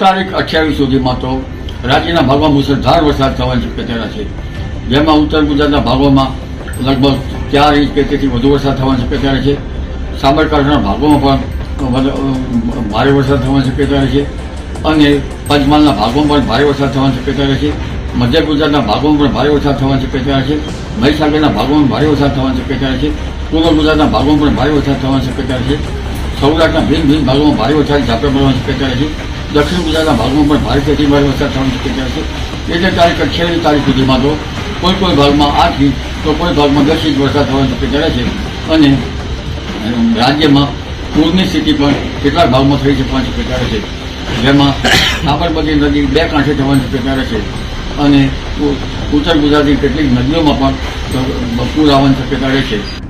તારીખ અઠ્યાવીસ સુધીમાં તો રાજ્યના ભાગમાં મુસળધાર વરસાદ થવાની શક્યતા છે. જેમાં ઉત્તર ગુજરાતના ભાગોમાં લગભગ ચાર ઇંચ કે તેથી વધુ વરસાદ થવાની શક્યતા છે. સાબરકાંઠાના ભાગોમાં પણ ભારે વરસાદ થવાની શક્યતા છે અને પંચમહાલના ભાગોમાં પણ ભારે વરસાદ થવાની શક્યતા છે. મધ્ય ગુજરાતના ભાગોમાં પણ ભારે વરસાદ થવાની શક્યતા છે. મહીસાગરના ભાગોમાં ભારે વરસાદ થવાની શક્યતા છે. પૂર્વ ગુજરાતના ભાગોમાં પણ ભારે વરસાદ થવાની શક્યતા છે. સૌરાષ્ટ્રના ભિન્ન ભિન્ન ભાગોમાં ભારે વરસાદ ઝાપટા પડવાની શક્યતા છે. દક્ષિણ ગુજરાતના ભાગમાં પણ ભારે વરસાદ થવાની શક્યતા છે. એટલે તારીખ અઠ્યાવીસ તારીખ સુધીમાં તો કોઈ કોઈ ભાગમાં આઠ તો કોઈ ભાગમાં દસ ઇંચ વરસાદ થવાની શક્યતા છે. અને રાજ્યમાં પૂરની સ્થિતિ પણ કેટલાક ભાગમાં થઈ શકવાની શક્યતા છે. જેમાં સાબરમતી નદી બે કાંઠે થવાની શક્યતા છે. અને ઉત્તર ગુજરાતની કેટલીક નદીઓમાં પણ પૂર આવવાની શક્યતા છે.